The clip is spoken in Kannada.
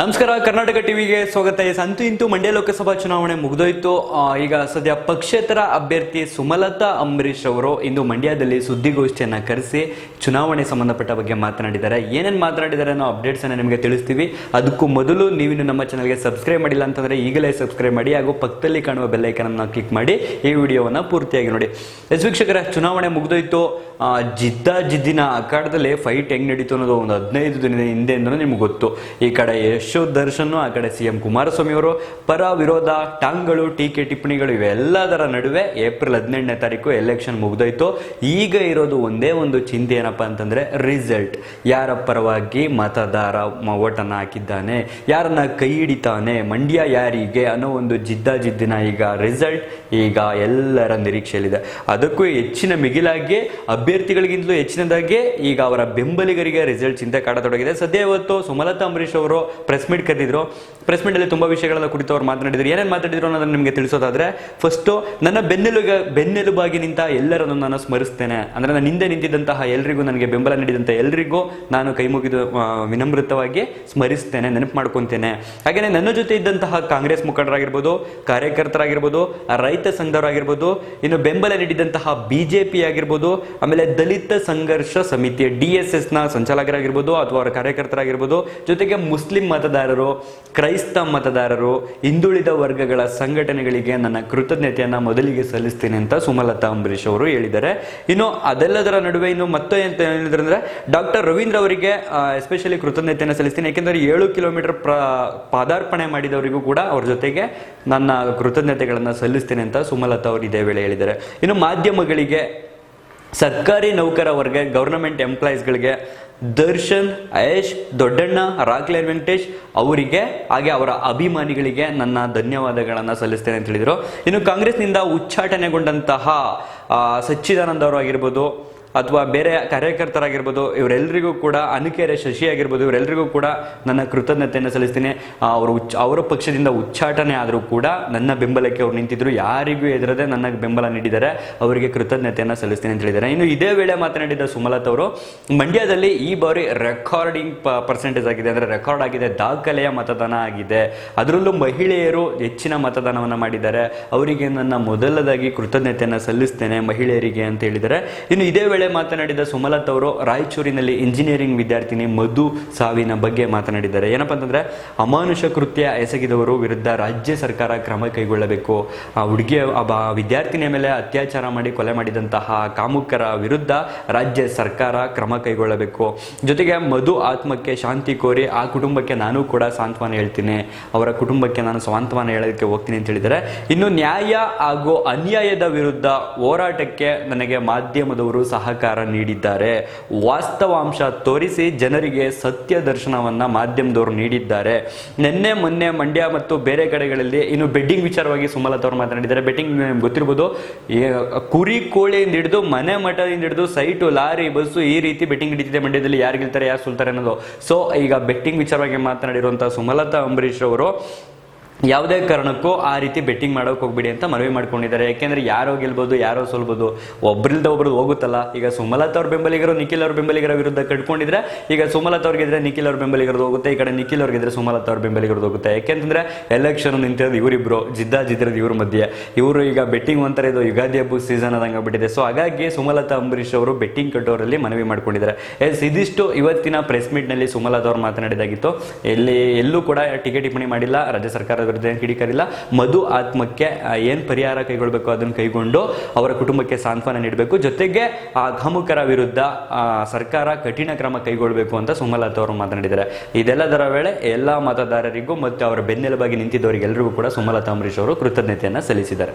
ನಮಸ್ಕಾರ, ಕರ್ನಾಟಕ ಟಿವಿಗೆ ಸ್ವಾಗತ. ಎಸ್ ಅಂತೂ ಇಂತು ಮಂಡ್ಯ ಲೋಕಸಭಾ ಚುನಾವಣೆ ಮುಗಿದೋಯ್ತು. ಈಗ ಸದ್ಯ ಪಕ್ಷೇತರ ಅಭ್ಯರ್ಥಿ ಸುಮಲತಾ ಅಂಬರೀಶ್ ಅವರು ಇಂದು ಮಂಡ್ಯದಲ್ಲಿ ಸುದ್ದಿಗೋಷ್ಠಿಯನ್ನ ಕರೆಸಿ ಚುನಾವಣೆ ಸಂಬಂಧಪಟ್ಟ ಬಗ್ಗೆ ಮಾತನಾಡಿದ್ದಾರೆ. ಏನೇನು ಮಾತನಾಡಿದ್ದಾರೆ ಅನ್ನೋ ಅಪ್ಡೇಟ್ಸ್ ಅನ್ನ ನಿಮಗೆ ತಿಳಿಸ್ತೀವಿ. ಅದಕ್ಕೂ ಮೊದಲು ನೀವಿನ್ನು ನಮ್ಮ ಚಾನಲ್ಗೆ ಸಬ್ಸ್ಕ್ರೈಬ್ ಮಾಡಿಲ್ಲ ಅಂತಂದ್ರೆ ಈಗಲೇ ಸಬ್ಸ್ಕ್ರೈಬ್ ಮಾಡಿ ಹಾಗೂ ಪಕ್ಕದಲ್ಲಿ ಕಾಣುವ ಬೆಲ್ಲೈಕನ್ ಅನ್ನು ಕ್ಲಿಕ್ ಮಾಡಿ ಈ ವಿಡಿಯೋವನ್ನು ಪೂರ್ತಿಯಾಗಿ ನೋಡಿ. ಎಸ್ ವೀಕ್ಷಕರ, ಚುನಾವಣೆ ಮುಗಿದೋಯ್ತು. ಜಿದ್ದ ಜಿದ್ದಿನ ಅಖಾಡದಲ್ಲಿ ಫೈಟ್ ಹೆಂಗ್ ನಡೀತು ಅನ್ನೋದು ಒಂದು ಹದಿನೈದು ದಿನದ ಹಿಂದೆ ನಿಮ್ಗೆ ಗೊತ್ತು. ಈ ಕಡೆ ಯಶೋ ದರ್ಶನ್ ಆ ಕಡೆ ಸಿಎಂ ಕುಮಾರಸ್ವಾಮಿ ಅವರು ಪರ ವಿರೋಧ, ಟಾಂಗ್ಗಳು, ಟೀಕೆ ಟಿಪ್ಪಣಿಗಳು ಇವೆಲ್ಲದರ ನಡುವೆ ಏಪ್ರಿಲ್ ಹದಿನೆಂಟನೇ ತಾರೀಕು ಎಲೆಕ್ಷನ್ ಮುಗ್ದೋಯ್ತು. ಈಗ ಇರೋದು ಒಂದೇ ಒಂದು ಚಿಂತೆ ಏನಪ್ಪಾ ಅಂತಂದ್ರೆ ರಿಸಲ್ಟ್. ಯಾರ ಪರವಾಗಿ ಮತದಾರ ಓಟನ್ನ ಹಾಕಿದ್ದಾನೆ, ಯಾರನ್ನ ಕೈ ಹಿಡಿತಾನೆ, ಮಂಡ್ಯ ಯಾರಿಗೆ ಅನ್ನೋ ಒಂದು ಜಿದ್ದಾಜಿದ್ದಿನ ಈಗ ರಿಸಲ್ಟ್, ಈಗ ಎಲ್ಲರ ನಿರೀಕ್ಷೆಯಲ್ಲಿದೆ. ಅದಕ್ಕೂ ಹೆಚ್ಚಿನ ಮಿಗಿಲಾಗಿ, ಅಭ್ಯರ್ಥಿಗಳಿಗಿಂತಲೂ ಹೆಚ್ಚಿನದಾಗಿ ಈಗ ಅವರ ಬೆಂಬಲಿಗರಿಗೆ ರಿಸಲ್ಟ್ ಚಿಂತೆ ಕಾಡತೊಡಗಿದೆ. ಸದ್ಯ ಇವತ್ತು ಸುಮಲತಾ ಅಂಬರೀಶ್ ಅವರು ಪ್ರೆಸ್ ಮೀಟ್ ಕರೆದಿದ್ರು. ಪ್ರೆಸ್ ಮೀಟ್ ಅಲ್ಲಿ ತುಂಬಾ ವಿಷಯಗಳ ಕುರಿತು ಅವ್ರು ಮಾತನಾಡಿದ್ರು. ಏನೇನು ಮಾತಾಡಿದ್ರು ಅನ್ನೋದನ್ನ ನಿಮಗೆ ತಿಳಿಸೋದಾದ್ರೆ ಫಸ್ಟ್ ನನ್ನ ಬೆನ್ನೆಲುಗ ಬೆನ್ನೆಲುಬಾಗಿ ನಿಂತ ಎಲ್ಲರನ್ನು ನಾನು ಸ್ಮರಿಸ್ತೇನೆ. ಅಂದ್ರೆ ನಾನು ಹಿಂದೆ ನಿಂತಿದ್ದಂತಹ ಎಲ್ರಿಗೂ ನನಗೆ ಬೆಂಬಲ ನೀಡಿದಂತ ಎಲ್ರಿಗೂ ನಾನು ಕೈ ಮುಗಿದು ವಿನಮ್ರತವಾಗಿ ಸ್ಮರಿಸ್ತೇನೆ, ನೆನಪು ಮಾಡ್ಕೊಂತೇನೆ. ಹಾಗೇನೆ ನನ್ನ ಜೊತೆ ಇದ್ದಂತಹ ಕಾಂಗ್ರೆಸ್ ಮುಖಂಡರಾಗಿರ್ಬೋದು, ಕಾರ್ಯಕರ್ತರಾಗಿರ್ಬೋದು, ರೈತ ಸಂಘದವರಾಗಿರ್ಬೋದು, ಇನ್ನು ಬೆಂಬಲ ನೀಡಿದಂತಹ ಬಿಜೆಪಿ ಆಗಿರ್ಬೋದು, ಆಮೇಲೆ ದಲಿತ ಸಂಘರ್ಷ ಸಮಿತಿ ಡಿ ಎಸ್ ಎಸ್ನ ಸಂಚಾಲಕರಾಗಿರ್ಬೋದು ಅಥವಾ ಅವರ ಕಾರ್ಯಕರ್ತರಾಗಿರ್ಬೋದು, ಜೊತೆಗೆ ಮುಸ್ಲಿಂ ಮತದಾರರು, ಕ್ರೈಸ್ತ ಮತದಾರರು, ಹಿಂದುಳಿದ ವರ್ಗಗಳ ಸಂಘಟನೆಗಳಿಗೆ ನನ್ನ ಕೃತಜ್ಞತೆಯನ್ನ ಮೊದಲಿಗೆ ಸಲ್ಲಿಸ್ತೀನಿ ಅಂತ ಸುಮಲತಾ ಅಂಬರೀಶ್ ಅವರು ಹೇಳಿದ್ದಾರೆ. ಇನ್ನು ಅದೆಲ್ಲದರ ನಡುವೆ ಇನ್ನು ಮತ್ತೆ ಅಂತ ಹೇಳಿದ್ರೆ ಅಂದ್ರೆ ಡಾಕ್ಟರ್ ರವೀಂದ್ರ ಅವರಿಗೆ ಎಸ್ಪೆಷಲಿ ಕೃತಜ್ಞತೆಯನ್ನು ಸಲ್ಲಿಸ್ತೀನಿ. ಯಾಕೆಂದರೆ ಏಳು ಕಿಲೋಮೀಟರ್ ಪಾದಾರ್ಪಣೆ ಮಾಡಿದವರಿಗೂ ಕೂಡ ಅವ್ರ ಜೊತೆಗೆ ನನ್ನ ಕೃತಜ್ಞತೆಗಳನ್ನ ಸಲ್ಲಿಸ್ತೇನೆ ಅಂತ ಸುಮಲತಾ ಅವರು ಇದೇ ವೇಳೆ ಹೇಳಿದ್ದಾರೆ. ಇನ್ನು ಮಾಧ್ಯಮಗಳಿಗೆ, ಸರ್ಕಾರಿ ನೌಕರ ವರ್ಗ ಗವರ್ನಮೆಂಟ್ ಎಂಪ್ಲಾಯೀಸ್ಗಳಿಗೆ ದರ್ಶನ್, ಅಯೇಶ್, ದೊಡ್ಡಣ್ಣ, ರಾಕ್ಲೇನ್ ವೆಂಕಟೇಶ್ ಅವರಿಗೆ ಹಾಗೆ ಅವರ ಅಭಿಮಾನಿಗಳಿಗೆ ನನ್ನ ಧನ್ಯವಾದಗಳನ್ನು ಸಲ್ಲಿಸ್ತೇನೆ ಅಂತ ಹೇಳಿದರು. ಇನ್ನು ಕಾಂಗ್ರೆಸ್ನಿಂದ ಉಚ್ಚಾಟನೆಗೊಂಡಂತಹ ಸಚ್ಚಿದಾನಂದ ಅವರು ಆಗಿರ್ಬೋದು ಅಥವಾ ಬೇರೆ ಕಾರ್ಯಕರ್ತರಾಗಿರ್ಬೋದು ಇವರೆಲ್ಲರಿಗೂ ಕೂಡ ಅನಿಕೆರೆ ಶಶಿ ಆಗಿರ್ಬೋದು ಇವರೆಲ್ಲರಿಗೂ ಕೂಡ ನನ್ನ ಕೃತಜ್ಞತೆಯನ್ನು ಸಲ್ಲಿಸ್ತೀನಿ. ಅವರು ಉಚ್ಚ ಅವರ ಪಕ್ಷದಿಂದ ಉಚ್ಚಾಟನೆ ಆದರೂ ಕೂಡ ನನ್ನ ಬೆಂಬಲಕ್ಕೆ ಅವ್ರು ನಿಂತಿದ್ರು. ಯಾರಿಗೂ ಎದುರದೆ ನನ್ನ ಬೆಂಬಲ ನೀಡಿದ್ದಾರೆ. ಅವರಿಗೆ ಕೃತಜ್ಞತೆಯನ್ನು ಸಲ್ಲಿಸ್ತೀನಿ ಅಂತ ಹೇಳಿದ್ದಾರೆ. ಇನ್ನು ಇದೇ ವೇಳೆ ಮಾತನಾಡಿದ ಸುಮಲತ್ ಅವರು, ಮಂಡ್ಯದಲ್ಲಿ ಈ ಬಾರಿ ರೆಕಾರ್ಡಿಂಗ್ ಪರ್ಸೆಂಟೇಜ್ ಆಗಿದೆ. ಅಂದರೆ ರೆಕಾರ್ಡ್ ಆಗಿದೆ, ದಾಖಲೆಯ ಮತದಾನ ಆಗಿದೆ. ಅದರಲ್ಲೂ ಮಹಿಳೆಯರು ಹೆಚ್ಚಿನ ಮತದಾನವನ್ನು ಮಾಡಿದ್ದಾರೆ. ಅವರಿಗೆ ನನ್ನ ಮೊದಲದಾಗಿ ಕೃತಜ್ಞತೆಯನ್ನು ಸಲ್ಲಿಸ್ತೇನೆ ಮಹಿಳೆಯರಿಗೆ ಅಂತ ಹೇಳಿದ್ದಾರೆ. ಇನ್ನು ಇದೇ ವೇಳೆ ಮಾತನಾಡಿದ ಸುಮಲತ್ ಅವರು, ರಾಯಚೂರಿನಲ್ಲಿ ಇಂಜಿನಿಯರಿಂಗ್ ವಿದ್ಯಾರ್ಥಿನಿ ಮಧು ಸಾವಿನ ಬಗ್ಗೆ ಮಾತನಾಡಿದ್ದಾರೆ. ಏನಪ್ಪ ಅಂತಂದ್ರೆ, ಅಮಾನುಷ ಕೃತ್ಯ ಎಸಗಿದವರು ವಿರುದ್ಧ ರಾಜ್ಯ ಸರ್ಕಾರ ಕ್ರಮ ಕೈಗೊಳ್ಳಬೇಕು. ಆ ಹುಡುಗಿಯ ವಿದ್ಯಾರ್ಥಿನಿಯ ಮೇಲೆ ಅತ್ಯಾಚಾರ ಮಾಡಿ ಕೊಲೆ ಮಾಡಿದಂತಹ ಕಾಮುಕರ ವಿರುದ್ಧ ರಾಜ್ಯ ಸರ್ಕಾರ ಕ್ರಮ ಕೈಗೊಳ್ಳಬೇಕು. ಜೊತೆಗೆ ಮಧು ಆತ್ಮಕ್ಕೆ ಶಾಂತಿ ಕೋರಿ ಆ ಕುಟುಂಬಕ್ಕೆ ನಾನು ಕೂಡ ಸಾಂತ್ವನ ಹೇಳ್ತೀನಿ. ಅವರ ಕುಟುಂಬಕ್ಕೆ ನಾನು ಸಾಂತ್ವನ ಹೇಳೋದಕ್ಕೆ ಹೋಗ್ತೀನಿ ಅಂತ ಹೇಳಿದರೆ ಇನ್ನು ನ್ಯಾಯ ಹಾಗೂ ಅನ್ಯಾಯದ ವಿರುದ್ಧ ಹೋರಾಟಕ್ಕೆ ನನಗೆ ಮಾಧ್ಯಮದವರು ಸಹಕಾರ ನೀಡಿದ್ದಾರೆ. ವಾಸ್ತವಾಂಶ ತೋರಿಸಿ ಜನರಿಗೆ ಸತ್ಯ ದರ್ಶನವನ್ನು ಮಾಧ್ಯಮದವರು ನೀಡಿದ್ದಾರೆ. ನಿನ್ನೆ, ಮೊನ್ನೆ ಮಂಡ್ಯ ಮತ್ತು ಬೇರೆ ಕಡೆಗಳಲ್ಲಿ ಇನ್ನು ಬೆಟ್ಟಿಂಗ್ ವಿಚಾರವಾಗಿ ಸುಮಲತಾ ಅವರು ಮಾತನಾಡಿದ್ದಾರೆ. ಬೆಟ್ಟಿಂಗ್ ಗೊತ್ತಿರ್ಬೋದು. ಕುರಿ ಕೋಳಿಯಿಂದ ಹಿಡಿದು, ಮನೆ ಮಠದಿಂದ ಹಿಡಿದು, ಸೈಟು, ಲಾರಿ, ಬಸ್ಸು ಈ ರೀತಿ ಬೆಟ್ಟಿಂಗ್ ಹಿಡಿತಿದೆ ಮಂಡ್ಯದಲ್ಲಿ. ಯಾರು ಗೆಲ್ತಾರೆ ಯಾರು ಸುಲ್ತಾರೆ ಅನ್ನೋದು. ಸೊ ಈಗ ಬೆಟ್ಟಿಂಗ್ ವಿಚಾರವಾಗಿ ಮಾತನಾಡಿರುವಂತಹ ಸುಮಲತಾ ಅಂಬರೀಶ್ ಅವರು ಯಾವುದೇ ಕಾರಣಕ್ಕೂ ಆ ರೀತಿ ಬೆಟ್ಟಿಂಗ್ ಮಾಡೋಕೆ ಹೋಗ್ಬಿಡಿ ಅಂತ ಮನವಿ ಮಾಡ್ಕೊಂಡಿದ್ದಾರೆ. ಯಾಕೆಂದ್ರೆ ಯಾರೋ ಗೆಲ್ಬೋದು, ಯಾರೋ ಸೋಲ್ಬೋದು ಒಬ್ಬರಿಂದ ಒಬ್ರು ಹೋಗುತ್ತಲ್ಲ. ಈಗ ಸುಮಲತಾ ಅವ್ರ ಬೆಂಬಲಿಗರು, ನಿಖಿಲ್ ಅವ್ರ ಬೆಂಬಲಿಗರ ವಿರುದ್ಧ ಕಟ್ಕೊಂಡಿದ್ರೆ, ಈಗ ಸುಮಲತಾ ಅವ್ರಿಗೆ ಇದ್ರೆ ನಿಖಿಲ್ ಅವ್ರ ಬೆಂಬಲಿಗರದ್ದು ಹೋಗುತ್ತೆ, ಈ ಕಡೆ ನಿಖಿಲ್ ಅವ್ರಿಗೆ ಇದ್ರೆ ಸುಮಲತಾ ಅವ್ರ ಬೆಂಬಲಿಗರದ್ದು ಹೋಗುತ್ತೆ. ಯಾಕೆಂತಂದ್ರೆ ಎಲೆಕ್ಷನ್ ನಿಂತಿರೋದು ಇವರಿಬ್ರು, ಜಿದ್ದಾ ಜಿದ್ದಿರೋದು ಇವ್ರ ಮಧ್ಯೆ. ಇವರು ಈಗ ಬೆಟ್ಟಿಂಗ್ ಒಂಥರ ಇದು ಯುಗಾದಿ ಹಬ್ಬ ಸೀಸನ್ ಆದಂಗೆ ಆಗ್ಬಿಟ್ಟಿದೆ. ಸೊ ಹಾಗಾಗಿ ಸುಮಲತಾ ಅಂಬರೀಶ್ ಅವರು ಬೆಟ್ಟಿಂಗ್ ಕಟ್ಟೋರಲ್ಲಿ ಮನವಿ ಮಾಡ್ಕೊಂಡಿದ್ದಾರೆ. ಎಸ್ ಇದಿಷ್ಟು ಇವತ್ತಿನ ಪ್ರೆಸ್ ಮೀಟ್ನಲ್ಲಿ ಸುಮಲತಾ ಅವರು ಮಾತನಾಡಿದಾಗಿತ್ತು. ಎಲ್ಲಿ, ಎಲ್ಲೂ ಕೂಡ ಟಿಕೆಟ್ ಟಿಪ್ಪಣಿ ಮಾಡಿಲ್ಲ. ರಾಜ್ಯ ಸರ್ಕಾರದ ಏನು ಕಿಡಿಕಾರಿಲ್ಲ ಮಧು ಆತ್ಮಕ್ಕೆ ಏನು ಪರಿಹಾರ ಕೈಗೊಳ್ಳಬೇಕು ಅದನ್ನು ಕೈಗೊಂಡು ಅವರ ಕುಟುಂಬಕ್ಕೆ ಸಾಂತ್ವನ ನೀಡಬೇಕು. ಜೊತೆಗೆ ಆ ಕಾಮುಕರ ವಿರುದ್ಧ ಸರ್ಕಾರ ಕಠಿಣ ಕ್ರಮ ಕೈಗೊಳ್ಳಬೇಕು ಅಂತ ಸುಮಲತಾ ಅವರು ಮಾತನಾಡಿದ್ದಾರೆ. ಇದೆಲ್ಲದರ ವೇಳೆ ಎಲ್ಲಾ ಮತದಾರರಿಗೂ ಮತ್ತು ಅವರ ಬೆನ್ನೆಲುಬಾಗಿ ನಿಂತಿದ್ದವರಿಗೆಲ್ಲರಿಗೂ ಕೂಡ ಸುಮಲತಾ ಅಂಬರೀಶ್ ಅವರು ಕೃತಜ್ಞತೆಯನ್ನು ಸಲ್ಲಿಸಿದ್ದಾರೆ.